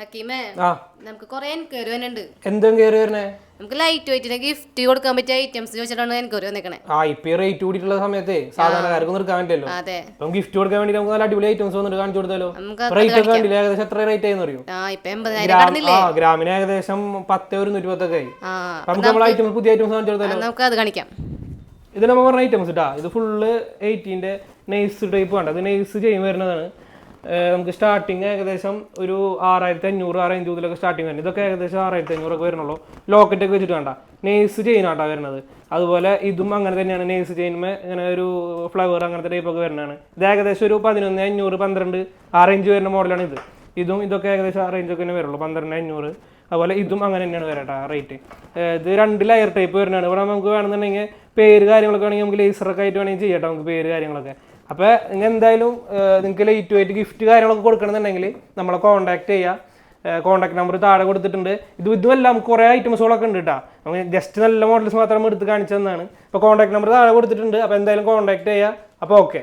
ഹക്കീമേ നമുക്ക് കുറെ എൻക്വയറി വന്നിട്ടുണ്ട് എന്തും കയറി വരണേ? നമുക്ക് ലൈറ്റ് വെയിറ്റിന് ഗിഫ്റ്റ് കൊടുക്കാൻ പറ്റിയ ഐറ്റംസ് ചോദിച്ചിട്ടാണ് എൻക്വയറി വന്നേക്കണേ. ആ ഇപ്പൊ റേറ്റ് കൂടിയിട്ടുള്ള സമയത്ത് സാധാരണക്കാർക്ക് നിർക്കാൻ പറ്റില്ലല്ലോ. അതെ. അപ്പം ഗിഫ്റ്റ് കൊടുക്കാൻ വേണ്ടി നമുക്ക് നല്ല അടിപൊളി ഐറ്റംസ് വന്നിട്ട് കാണിച്ചു കൊടുത്താലോ? റേറ്റ് ഒക്കെ കണ്ടില്ല? ഏകദേശം എത്ര റേറ്റ് ആയെന്ന് അറിയോ? ആ ഇപ്പൊ എൺപതിനായിരം ഗ്രാം കടന്നില്ലേ ആ ഗ്രാമിന് ഏകദേശം പത്ത് ഒരു ആയി. അപ്പൊ നമുക്ക് നമ്മൾ ഐറ്റംസ് പുതിയ ഐറ്റംസ് കാണിച്ചു കൊടുത്താലോ? നമുക്ക് അത് കാണിക്കാം. ഇത് നമ്മൾ പറഞ്ഞ ഐറ്റംസ് ഇട്ടാ ഇത് ഫുള്ള് എയ്റ്റീന്റെ നെയ്സ് ടൈപ്പ് വേണ്ട. അത് നെയ്സ് ചെയ്യും വരുന്നതാണ്. നമുക്ക് സ്റ്റാർട്ടിങ് ഏകദേശം ഒരു ആറായിരത്തി അഞ്ഞൂറ് ആറ് മുതലൊക്കെ സ്റ്റാർട്ടിങ് വരുന്നത് ഇതൊക്കെ ഏകദേശം ആറായിരത്തി അഞ്ഞൂറൊക്കെ വരുന്നുള്ളൂ. ലോക്കറ്റ് ഒക്കെ വെച്ചിട്ട് വേണ്ട. നെയ്സ് ചെയിനാട്ടാ വരുന്നത്. അതുപോലെ ഇതും അങ്ങനെ തന്നെയാണ്. നെയ്സ് ചെയിനുമേ ഇങ്ങനെ ഒരു ഫ്ലവർ അങ്ങനത്തെ ടൈപ്പൊക്കെ വരുന്നതാണ്. ഇത് ഏകദേശം ഒരു പതിനൊന്ന് അഞ്ഞൂറ് പന്ത്രണ്ട് ആ റേഞ്ച് വരുന്ന മോഡലാണ് ഇത്. ഇതും ഇതൊക്കെ ഏകദേശം ആ റേഞ്ച് ഒക്കെ തന്നെ വരുള്ളൂ. പന്ത്രണ്ട് അഞ്ഞൂറ്. അതുപോലെ ഇതും അങ്ങനെ തന്നെയാണ് വരട്ടെ റേറ്റ് ഇത് രണ്ട് ലെയർ ടൈപ്പ് വരുന്നതാണ്. ഇവിടെ നമുക്ക് വേണമെന്നുണ്ടെങ്കിൽ പേര് കാര്യങ്ങളൊക്കെ വേണമെങ്കിൽ നമുക്ക് ലേസറൊക്കെ ആയിട്ട് വേണമെങ്കിൽ ചെയ്യട്ടെ നമുക്ക് പേര് കാര്യങ്ങളൊക്കെ. അപ്പോൾ നിങ്ങൾ എന്തായാലും നിങ്ങൾക്ക് ലൈറ്റ് വെയിറ്റ് ഗിഫ്റ്റ് കാര്യങ്ങളൊക്കെ കൊടുക്കണമെന്നുണ്ടെങ്കിൽ നമ്മളെ കോൺടാക്ട് ചെയ്യുക കോൺടാക്ട് നമ്പർ താഴെ കൊടുത്തിട്ടുണ്ട്. ഇത് ഇതുമെല്ലാം കുറേ ഐറ്റംസുകളൊക്കെ ഉണ്ട് കേട്ടോ നമുക്ക് ജസ്റ്റ് നല്ല മോഡൽസ് മാത്രം എടുത്ത് കാണിച്ചു തന്നാണ് അപ്പോൾ കോൺടാക്ട് നമ്പർ താഴെ കൊടുത്തിട്ടുണ്ട്. അപ്പോൾ എന്തായാലും കോൺടാക്ട് ചെയ്യുക അപ്പോൾ ഓക്കെ